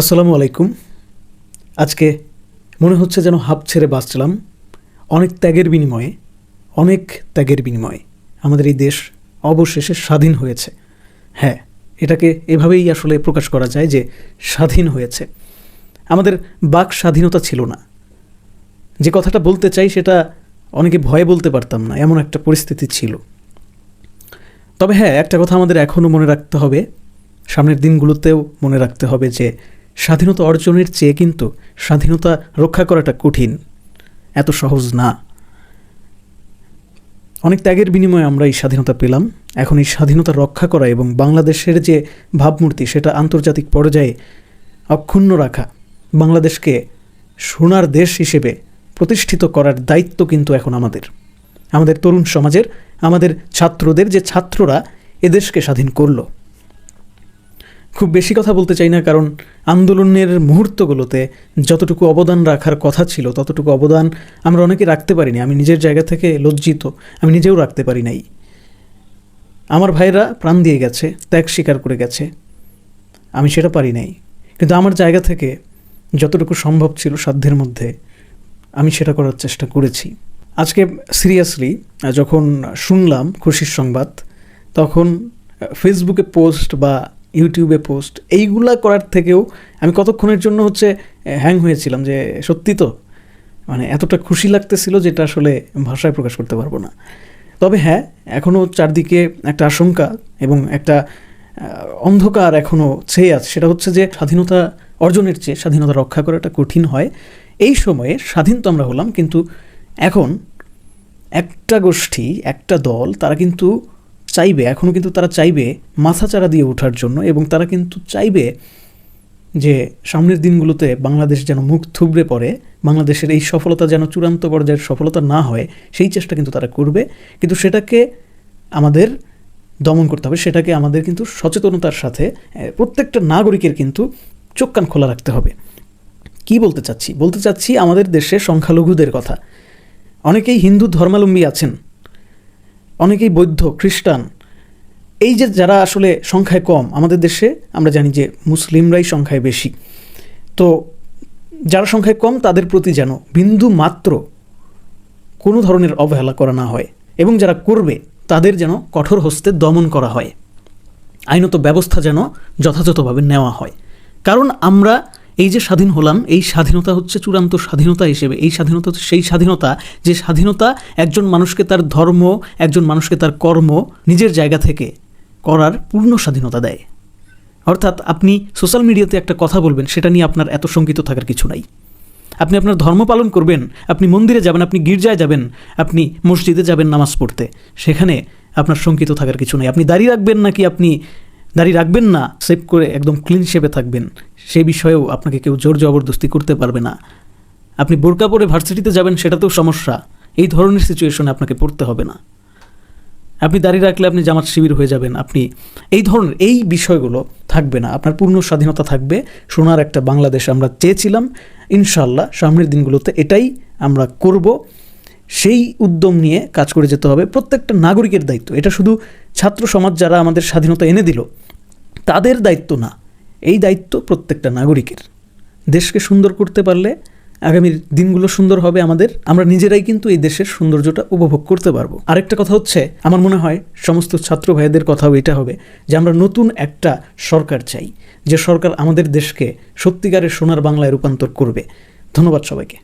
আসসালামু আলাইকুম। আজকে মনে হচ্ছে যেন হাফ ছেড়ে বাঁচলাম। অনেক ত্যাগের বিনিময়ে, অনেক ত্যাগের বিনিময়ে আমাদের এই দেশ অবশেষে স্বাধীন হয়েছে। হ্যাঁ এটাকে এভাবেই আসলে প্রকাশ করা যায় যে স্বাধীন হয়েছে। আমাদের বাক স্বাধীনতা ছিল না। যে কথাটা বলতে চাই সেটা অনেকে ভয়ে বলতে পারতাম না, এমন একটা পরিস্থিতি ছিল। তবে হ্যাঁ একটা কথা আমাদের এখনও মনে রাখতে হবে, সামনের দিনগুলোতেও মনে রাখতে হবে যে স্বাধীনতা অর্জনের চেয়ে কিন্তু স্বাধীনতা রক্ষা করাটা কঠিন। এত সহজ না। অনেক ত্যাগের বিনিময়ে আমরা এই স্বাধীনতা পেলাম। এখন এই স্বাধীনতা রক্ষা করা এবং বাংলাদেশের যে ভাবমূর্তি, সেটা আন্তর্জাতিক পর্যায়ে অক্ষুণ্ণ রাখা, বাংলাদেশকে সোনার দেশ হিসেবে প্রতিষ্ঠিত করার দায়িত্ব কিন্তু এখন আমাদের। আমাদের তরুণ সমাজের, আমাদের ছাত্রদের যে ছাত্ররা এদেশকে স্বাধীন করল। খুব বেশি কথা বলতে চাই না, কারণ আন্দোলনের মুহূর্তগুলোতে যতটুকু অবদান রাখার কথা ছিল, ততটুকু অবদান আমরা অনেকে রাখতে পারিনি। আমি নিজের জায়গা থেকে লজ্জিত, আমি নিজেও রাখতে পারি নাই। আমার ভাইরা প্রাণ দিয়ে গেছে, ত্যাগ স্বীকার করে গেছে। আমি সেটা পারি নাই। কিন্তু আমার জায়গা থেকে যতটুকু সম্ভব ছিল সাধ্যের মধ্যে আমি সেটা করার চেষ্টা করেছি। আজকে সিরিয়াসলি যখন শুনলাম খুশির সংবাদ, তখন ফেসবুকে পোস্ট বা ইউটিউবে পোস্ট, এইগুলা করার থেকেও আমি কতক্ষণের জন্য হচ্ছে হ্যাং হয়েছিলাম যে সত্যি তো? মানে এতটা খুশি লাগতেছিল যেটা আসলে ভাষায় প্রকাশ করতে পারব না। তবে হ্যাঁ এখনও চারদিকে একটা আশঙ্কা এবং একটা অন্ধকার এখনও ছেয়ে আছে। সেটা হচ্ছে যে স্বাধীনতা অর্জনের চেয়ে স্বাধীনতা রক্ষা করাটা কঠিন হয়। এই সময়ে স্বাধীন তো আমরা হলাম, কিন্তু এখন একটা গোষ্ঠী, একটা দল, তারা কিন্তু চাইবে এখনও কিন্তু তারা চাইবে মাথাচাড়া দিয়ে ওঠার জন্য এবং তারা কিন্তু চাইবে যে সামনের দিনগুলোতে বাংলাদেশ যেন মুখ থুবড়ে পড়ে, বাংলাদেশের এই সফলতা যেন চূড়ান্ত পর্যায়ের সফলতা না হয়, সেই চেষ্টা কিন্তু তারা করবে। কিন্তু সেটাকে আমাদের দমন করতে হবে, সেটাকে আমাদের কিন্তু সচেতনতার সাথে প্রত্যেকটা নাগরিকের কিন্তু চোখ কান খোলা রাখতে হবে। কি বলতে চাচ্ছি? বলতে চাচ্ছি আমাদের দেশে সংখ্যালঘুদের কথা। অনেকেই হিন্দু ধর্মাবলম্বী আছেন অনেকেই বৌদ্ধ, খ্রিস্টান। এই যে যারা আসলে সংখ্যায় কম, আমাদের দেশে আমরা জানি যে মুসলিমরাই সংখ্যায় বেশি। তো যারা সংখ্যায় কম, তাদের প্রতি যেন বিন্দু মাত্র কোনো ধরনের অবহেলা করা না হয় এবং যারা করবে, তাদের যেন কঠোর হস্তে দমন করা হয়। আইনত ব্যবস্থা যেন যথাযথভাবে নেওয়া হয়। কারণ আমরা এই যে স্বাধীন হলাম, এই স্বাধীনতা হচ্ছে চূড়ান্ত স্বাধীনতা হিসেবে। এই স্বাধীনতা হচ্ছে সেই স্বাধীনতা, যে স্বাধীনতা একজন মানুষকে তার ধর্ম, একজন মানুষকে তার কর্ম নিজের জায়গা থেকে করার পূর্ণ স্বাধীনতা দেয়। অর্থাৎ আপনি সোশ্যাল মিডিয়াতে একটা কথা বলবেন, সেটা নিয়ে আপনার এত শঙ্কিত থাকার কিছু নাই। আপনি আপনার ধর্ম পালন করবেন, আপনি মন্দিরে যাবেন, আপনি গির্জায় যাবেন, আপনি মসজিদে যাবেন নামাজ পড়তে, সেখানে আপনার শঙ্কিত থাকার কিছু নেই। আপনি দাঁড়িয়ে রাখবেন নাকি আপনি দাড়ি রাখবেন না, সেভ করে একদম ক্লিন শেপে থাকবেন। সেই বিষয়েও আপনাকে কেউ জোর জবরদস্তি করতে পারবে না। আপনি বোরকা পরে ভার্সিটিতে যাবেন সেটাতেও সমস্যা। এই ধরনের সিচুয়েশনে আপনাকে পড়তে হবে না। আপনি দাঁড়িয়ে রাখলে আপনি জামাত শিবির হয়ে যাবেন। আপনি এই ধরনের এই বিষয়গুলো থাকবে না। আপনার পূর্ণ স্বাধীনতা থাকবে। সোনার একটা বাংলাদেশ আমরা চেয়েছিলাম। ইনশাল্লাহ সামনের দিনগুলোতে এটাই আমরা করব। সেই উদ্যম নিয়ে কাজ করে যেতে হবে। প্রত্যেকটা নাগরিকের দায়িত্ব। এটা শুধু ছাত্র সমাজ যারা আমাদের স্বাধীনতা এনে দিল, তাদের দায়িত্ব না। এই দায়িত্ব প্রত্যেকটা নাগরিকের। দেশকে সুন্দর করতে পারলে আগামীর দিনগুলো সুন্দর হবে আমাদের। আমরা নিজেরাই কিন্তু এই দেশের সৌন্দর্যটা উপভোগ করতে পারব। আরেকটা কথা হচ্ছে, আমার মনে হয় সমস্ত ছাত্র ভাইদের কথাও এটা হবে যে আমরা নতুন একটা সরকার চাই, যে সরকার আমাদের দেশকে সত্যিকারের সোনার বাংলায় রূপান্তর করবে। ধন্যবাদ সবাইকে।